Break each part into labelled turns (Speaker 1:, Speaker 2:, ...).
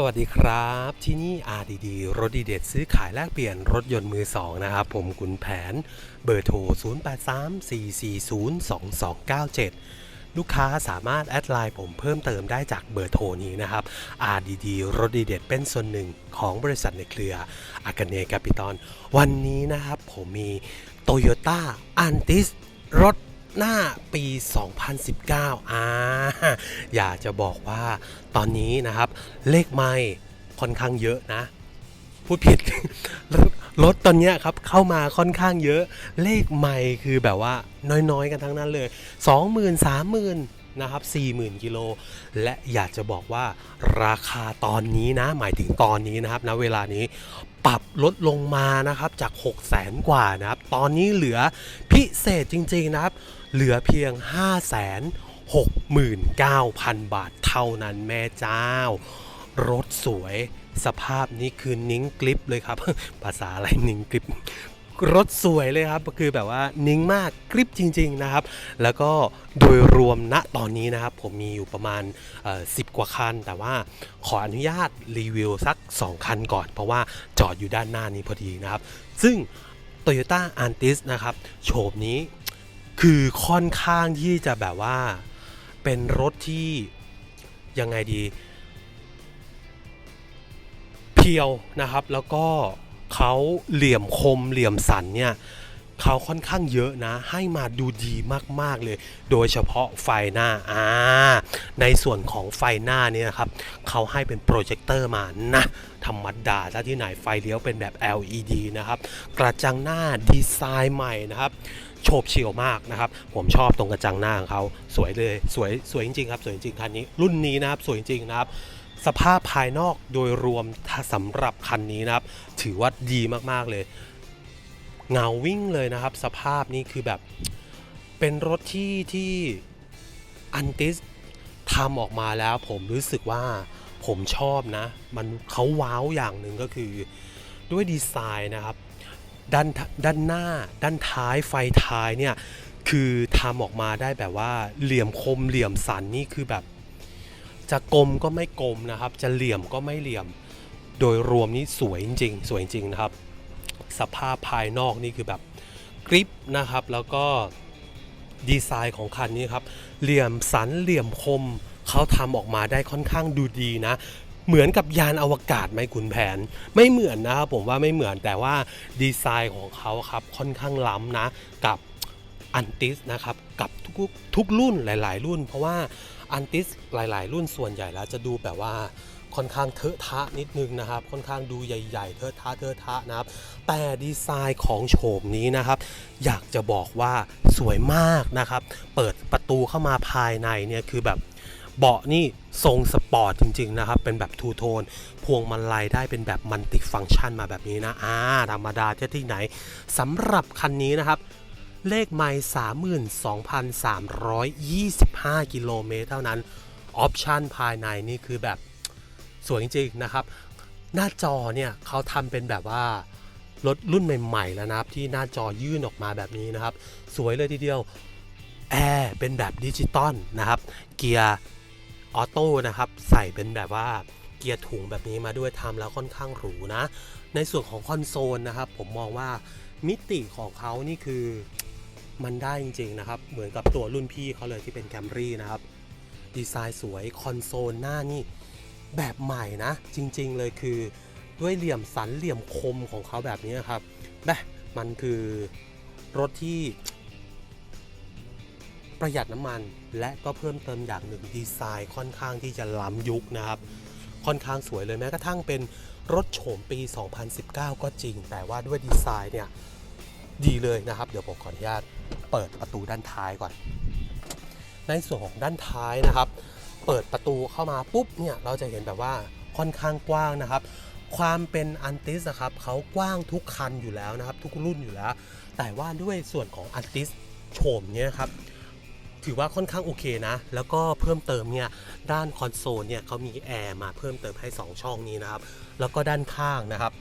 Speaker 1: สวัสดีครับ ที่นี่ RDD รถดีเด็ดซื้อขายแลกเปลี่ยนรถยนต์มือสองนะครับ ผมกุนแผน เบอร์โทร 0834402297 ลูกค้าสามารถแอดไลน์ผมเพิ่มเติมได้จากเบอร์โทรนี้นะครับ RDD รถดีเด็ดเป็นส่วนหนึ่งของบริษัทในเครืออากาเนกาปิตอน วันนี้นะครับผมมี Toyota a n t i s รถ หน้าปี 2019 อ่า อยากจะบอกว่าตอนนี้นะครับ เลขไม่ค่อนข้างเยอะนะ พูดผิด รถตอนนี้ครับเข้ามาค่อนข้างเยอะ เลขไม่คือแบบว่าน้อยๆ กันทั้งนั้นเลย 20,000 30,000นะครับ40,000กิโล และอยากจะบอกว่าราคาตอนนี้นะ หมายถึงตอนนี้นะครับณเวลานี้ปรับลดลงมานะครับจาก 6 0แสนกว่านะครับ ตอนนี้เหลือพิเศษจริง ๆ นะครับ เหลือเพียง 5 6 9 0 0 0 บาทเท่านั้นแม่เจ้า รถสวยสภาพนี้คือนิ้งกลิปเลยครับ ภาษาอะไรนิ้งกลิปรถสวยเลยครับคือแบบว่านิ้งมากกริปจริง ๆนะครับ แล้วก็โดยรวมณตอนนี้นะครับ ผมมีอยู่ประมาณ 10 กว่าคัน แต่ว่าขออนุญาตรีวิวสัก 2 คันก่อน เพราะว่าจอดอยู่ด้านหน้านี้พอดีนะครับ ซึ่ง Toyota a n t i s นะครับโฉมนี้ คือค่อนข้างที่จะแบบว่าเป็นรถที่ยังไงดี เพียวนะครับ แล้วก็เขาเหลี่ยมคมเหลี่ยมสันเนี่ยเขาค่อนข้างเยอะนะ ให้มาดูดีมาก ๆ เลย โดยเฉพาะไฟหน้าอ่าในส่วนของไฟหน้าเนี่ยนะครับเขาให้เป็นโปรเจคเตอร์มานะธรรมดาถ้าที่ไหนไฟเลี้ยวเป็นแบบ LED นะครับ กระจังหน้าดีไซน์ใหม่นะครับ โฉบเฉี่ยวมากนะครับ ผมชอบตรงกระจังหน้าของเขาสวยเลยสวยสวยจริงๆครับสวยจริงคันนี้รุ่นนี้นะครับสวยจริงๆนะครับสภาพภายนอกโดยรวมถ้าสำหรับคันนี้นะครับ ถือว่าดีมากๆเลยเงาวิ่งเลยนะครับ สภาพนี้คือแบบเป็นรถที่ที่อันติสทำออกมาแล้ว ผมรู้สึกว่าผมชอบนะ มันเขาว้าวอย่างหนึ่งก็คือด้วยดีไซน์นะครับ ด้านด้านหน้า ด้านท้ายไฟท้ายเนี่ยคือทำออกมาได้แบบว่าเหลี่ยมคมเหลี่ยมสันนี่คือแบบ จะกลมก็ไม่กลมนะครับ จะเหลี่ยมก็ไม่เหลี่ยม โดยรวมนี่สวยจริงๆสวยจริงนะครับ สภาพภายนอกนี่คือแบบกริปนะครับ แล้วก็ดีไซน์ของคันนี้ครับ เหลี่ยมสันเหลี่ยมคมเขาทำออกมาได้ค่อนข้างดูดีนะ เหมือนกับยานอวกาศไหมคุณแผน ไม่เหมือนนะครับผมว่าไม่เหมือนแต่ว่าดีไซน์ของเขาครับค่อนข้างล้ำนะกับอันติสนะครับกับทุกทุกรุ่นหลาย ๆ รุ่น เพราะว่าอันติสหลาย ๆ รุ่นส่วนใหญ่แล้วจะดูแบบว่าค่อนข้างเทอะทะนิดนึงนะครับ ค่อนข้างดูใหญ่ ๆ เทอะทะเทอะทะนะครับ แต่ดีไซน์ของโฉมนี้นะครับ อยากจะบอกว่าสวยมากนะครับ เปิดประตูเข้ามาภายในเนี่ยคือแบบ เบาะนี่ทรงสปอร์ตจริง ๆ นะครับ เป็นแบบทูโทน พวงมาลัยได้เป็นแบบมัลติฟังก์ชันมาแบบนี้นะ อ่า ธรรมดาจะที่ไหนสำหรับคันนี้นะครับเลขไมล์32,325 กิโลเมตรเท่านั้น ออปชันภายในนี่คือแบบสวยจริงๆนะครับ หน้าจอเนี่ยเขาทำเป็นแบบว่ารถรุ่นใหม่ ๆ แล้วนะครับ ที่หน้าจอยื่นออกมาแบบนี้นะครับ สวยเลยทีเดียว แอร์เป็นแบบดิจิตอลนะครับ เกียร์ ออโต้นะครับใส่เป็นแบบว่าเกียร์ถุงแบบนี้มาด้วยทำแล้วค่อนข้างหรูนะ ในส่วนของคอนโซลนะครับผมมองว่ามิติของเขานี่คือมันได้จริงๆนะครับ เหมือนกับตัวรุ่นพี่เขาเลยที่เป็นแคมรี่นะครับ ดีไซน์สวยคอนโซลหน้านี่แบบใหม่นะ จริงๆเลยคือด้วยเหลี่ยมสันเหลี่ยมคมของเขาแบบนี้ครับแบะมันคือรถที่ ประหยัดน้ำมัน และก็เพิ่มเติมอย่างหนึ่งดีไซน์ค่อนข้างที่จะล้ำยุคนะครับ ค่อนข้างสวยเลยแม้กระทั่งเป็นรถโฉมปี 2019 ก็จริง แต่ว่าด้วยดีไซน์เนี่ยดีเลยนะครับ เดี๋ยวผมขออนุญาตเปิดประตูด้านท้ายก่อน ในส่วนของด้านท้ายนะครับ เปิดประตูเข้ามาปุ๊บเนี่ยเราจะเห็นแบบว่าค่อนข้างกว้างนะครับ ความเป็นอันติสครับเขากว้างทุกคันอยู่แล้วนะครับ ทุกรุ่นอยู่แล้ว แต่ว่าด้วยส่วนของอันติสโฉมเนี่ยครับ ถือว่าค่อนข้างโอเคนะ แล้วก็เพิ่มเติมเนี่ยด้านคอนโซลเนี่ยเขามีแอร์มาเพิ่มเติมให้ 2 ช่องนี้นะครับ แล้วก็ด้านข้างนะครับ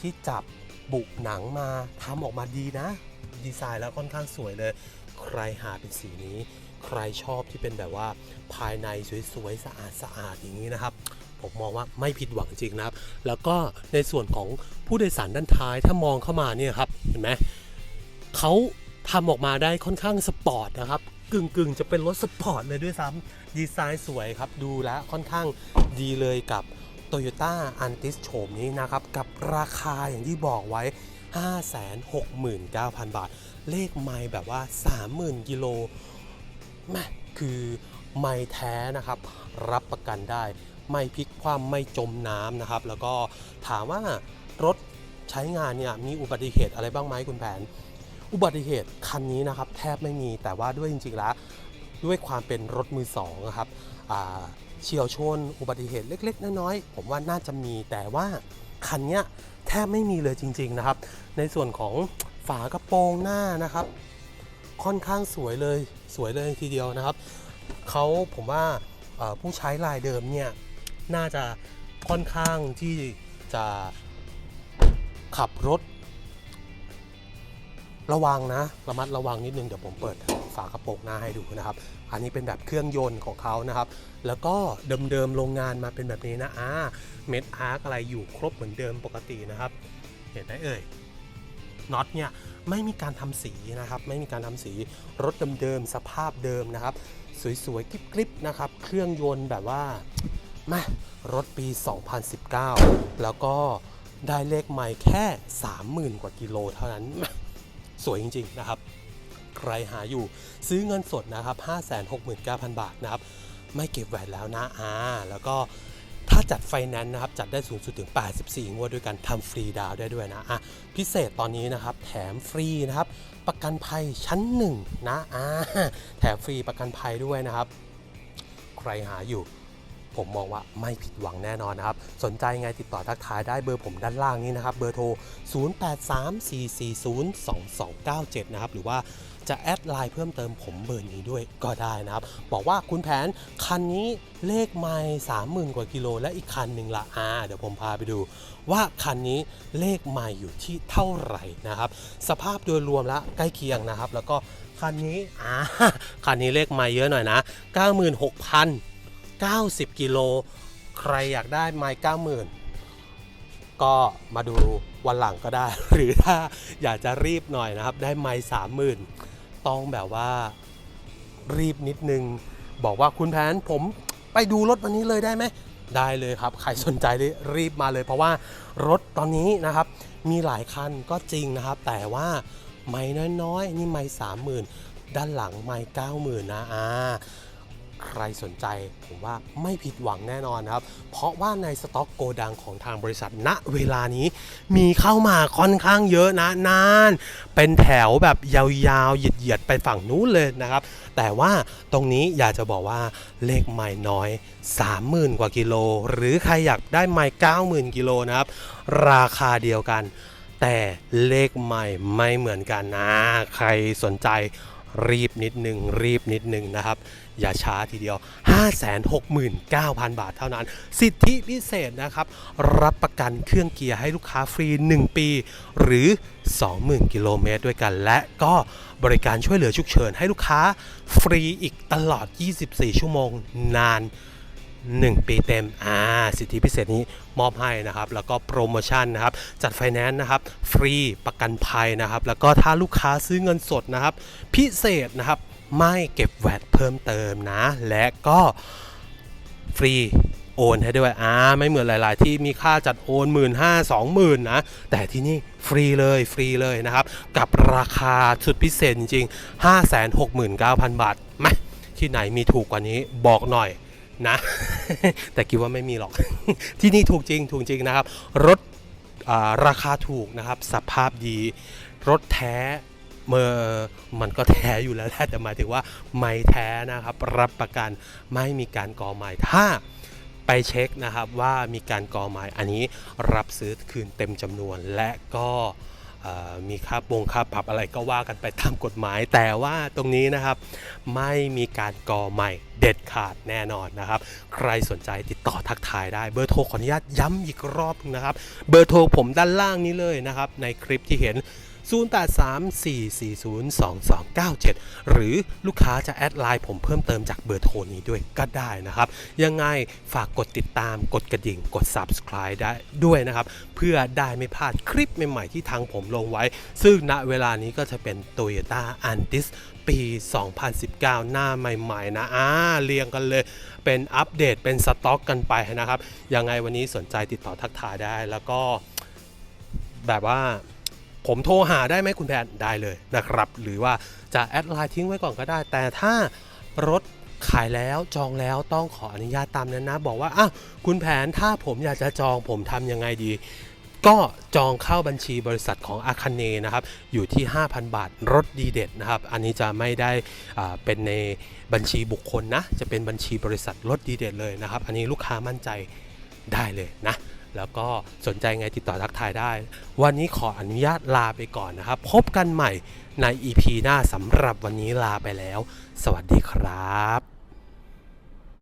Speaker 1: ที่จับบุหนังมาทำออกมาดีนะ ดีไซน์แล้วค่อนข้างสวยเลย ใครหาเป็นสีนี้ ใครชอบที่เป็นแบบว่าภายในสวยๆสะอาดสะอาดๆอย่างนี้นะครับผมมองว่าไม่ผิดหวังจริงนะครับ แล้วก็ในส่วนของผู้โดยสารด้านท้ายถ้ามองเข้ามาเนี่ยครับ เห็นไหมเขา ทำออกมาได้ค่อนข้างสปอร์ตนะครับ กึ่งกึ่งๆ จะเป็นรถสปอร์ตเลยด้วยซ้ำดีไซน์สวยครับ ดูแล้วค่อนข้างดีเลยกับ Toyota a n t i s โฉมนี้นะครับ กับราคาอย่างที่บอกไว้ 569,000 บาท เลขไมล์แบบว่า 30,000 กิโลแม่คือไมล์แท้นะครับ รับประกันได้ ไม่พลิกคว่ำไม่จมน้ำนะครับ แล้วก็ถามว่ารถใช้งานเนี่ยมีอุบัติเหตุอะไรบ้างไหมคุณแผน อุบัติเหตุคันนี้นะครับแทบไม่มีแต่ว่าด้วยจริงๆแล้วด้วยความเป็นรถมือสองครับเฉียวชนอุบัติเหตุเล็ก ๆ น้อยๆผมว่าน่าจะมีแต่ว่าคันนี้แทบไม่มีเลยจริง ๆนะครับ ในส่วนของฝากระโปรงหน้านะครับ ค่อนข้างสวยเลยสวยเลยทีเดียวนะครับเขาผมว่าผู้ใช้รายเดิมเนี่ยน่าจะค่อนข้างที่จะขับรถ ระวังนะ ระมัดระวังนิดนึง เดี๋ยวผมเปิดฝากระโปรงหน้าให้ดูนะครับ อันนี้เป็นแบบเครื่องยนต์ของเขานะครับ แล้วก็เดิมๆโรงงานมาเป็นแบบนี้นะอ่าเม็ดอาร์คอะไรอยู่ครบเหมือนเดิมปกตินะครับ เห็นไหมเอ่ยน็อตเนี่ยไม่มีการทำสีนะครับ ไม่มีการทำสีรถเดิมๆสภาพเดิมนะครับ สวยๆกริบๆนะครับ เครื่องยนต์แบบว่ามารถปี 2019 แล้วก็ได้เลขไมล์แค่ 30,000 กว่ากิโลเท่านั้น สวยจริงๆนะครับ ใครหาอยู่ซื้อเงินสดนะครับ 569,000 บาทนะครับ ไม่เก็บแหวนแล้วนะอ่าแล้วก็ถ้าจัดไฟแนนซ์นะครับ จัดได้สูงสุดถึง 84 งวดด้วยกันทำฟรีดาวได้ด้วยนะอะพิเศษตอนนี้นะครับ แถมฟรีนะครับ ประกันภัยชั้นหนึ่งนะอ่าแถมฟรีประกันภัยด้วยนะครับ ใครหาอยู่ ผมมองว่าไม่ผิดหวังแน่นอนนะครับ สนใจไงติดต่อทักทายได้เบอร์ผมด้านล่างนี้นะครับ เบอร์โทร 0834402297 นะครับ หรือว่าจะแอดไลน์เพิ่มเติมผมเบอร์นี้ด้วยก็ได้นะครับ บอกว่าคุณแผนคันนี้เลขไม่สามหมื่นกว่ากิโล และอีกคันหนึ่งละอ่าเดี๋ยวผมพาไปดู ว่าคันนี้เลขไม่อยู่ที่เท่าไหร่นะครับ สภาพโดยรวมแล้วใกล้เคียงนะครับ แล้วก็คันนี้อ่าคันนี้เลขไม่เยอะหน่อยนะ 96,000 90 กิโล ใครอยากได้ไม้90,000 ก็มาดูวันหลังก็ได้ หรือถ้าอยากจะรีบหน่อยนะครับ ได้ไม้30,000 ต้องแบบว่ารีบนิดนึง บอกว่าคุณแผนผมไปดูรถวันนี้เลยได้ไหมได้เลยครับ ใครสนใจรีบมาเลย เพราะว่ารถตอนนี้นะครับ มีหลายคันก็จริงนะครับ แต่ว่าไม่น้อยๆ นี่ไม่สามหมื่นด้านหลังไม่เก้าหมื่นนะอ่า ใครสนใจผมว่าไม่ผิดหวังแน่นอนนะครับ เพราะว่าในสต็อกโกดังของทางบริษัทณเวลานี้มีเข้ามาค่อนข้างเยอะนะนาน เป็นแถวแบบยาวๆเหยียดๆไปฝั่งนู้นเลยนะครับ แต่ว่าตรงนี้อยากจะบอกว่าเลขไม่น้อย 30,000 กว่ากิโล หรือใครอยากได้ไม่90,000 กิโลนะครับ ราคาเดียวกัน แต่เลขใหม่ไม่เหมือนกันนะ ใครสนใจ รีบนิดหนึ่งรีบนิดหนึ่งนะครับ อย่าช้าทีเดียว 569,000 บาทเท่านั้น สิทธิพิเศษนะครับ รับประกันเครื่องเกียร์ให้ลูกค้าฟรี 1 ปี หรือ 20,000 กิโลเมตรด้วยกัน และก็บริการช่วยเหลือฉุกเฉินให้ลูกค้าฟรีอีกตลอด 24 ชั่วโมงนาน 1 ปีเต็ม อ่า สิทธิพิเศษนี้มอบให้นะครับ แล้วก็โปรโมชั่นนะครับ จัดไฟแนนซ์นะครับ ฟรีประกันภัยนะครับ แล้วก็ถ้าลูกค้าซื้อเงินสดนะครับ พิเศษนะครับ ไม่เก็บแวตเพิ่มเติมนะ และก็ฟรีโอนให้ด้วย อ่า ไม่เหมือนหลาย ๆ ที่มีค่าจัดโอนหมื่นห้าสองหมื่นนะ แต่ที่นี่ฟรีเลย ฟรีเลยนะครับ กับราคาสุดพิเศษจริงๆ 569,000 บาทไหมที่ไหนมีถูกกว่านี้บอกหน่อย นะ แต่คิดว่าไม่มีหรอก ที่นี่ถูกจริง ถูกจริงนะครับ รถราคาถูกนะครับ สภาพดี รถแท้เมื่อมันก็แท้อยู่แล้วแหละแต่หมายถึงว่าไม่แท้นะครับ รับประกันไม่มีการก่อใหม่ถ้าไปเช็คนะครับว่ามีการก่อใหม่อันนี้รับซื้อคืนเต็มจำนวนและก็ มีค่าปงค่าปรับอะไรก็ว่ากันไปตามกฎหมาย แต่ว่าตรงนี้นะครับ ไม่มีการก่อใหม่เด็ดขาดแน่นอนนะครับ ใครสนใจติดต่อทักทายได้เบอร์โทรขออนุญาตย้ำอีกรอบนึงนะครับ เบอร์โทรผมด้านล่างนี้เลยนะครับ ในคลิปที่เห็น 0834402297 หรือลูกค้าจะแอดไลน์ผมเพิ่มเติมจากเบอร์โทรนี้ด้วยก็ได้นะครับ ยังไงฝากกดติดตามกดกระดิ่งกด subscribe ได้ด้วยนะครับ เพื่อได้ไม่พลาดคลิปใหม่ๆที่ทางผมลงไว้ ซึ่งณเวลานี้ก็จะเป็น Toyota Antis ปี 2019 หน้าใหม่ๆนะอ่าเรียงกันเลยเป็นอัปเดตเป็นสต็อกกันไปนะครับ ยังไงวันนี้สนใจติดต่อทักทายได้แล้วก็แบบว่า ผมโทรหาได้ไหมคุณแพนได้เลยนะครับ หรือว่าจะแอดไลน์ทิ้งไว้ก่อนก็ได้ แต่ถ้ารถขายแล้วจองแล้วต้องขออนุญาตตามนั้นนะ บอกว่าอ้าวคุณแผนถ้าผมอยากจะจองผมทำยังไงดี ก็จองเข้าบัญชีบริษัทของอาคาเนนะครับ อยู่ที่ 5,000 บาทรถดีเด็ดนะครับ อันนี้จะไม่ได้เป็นในบัญชีบุคคลนะ จะเป็นบัญชีบริษัทรถดีเด็ดเลยนะครับ อันนี้ลูกค้ามั่นใจได้เลยนะ แล้วก็สนใจไงติดต่อทักทายได้ วันนี้ขออนุญาตลาไปก่อนนะครับ พบกันใหม่ใน EP หน้าสำหรับวันนี้ลาไปแล้ว สวัสดีครับ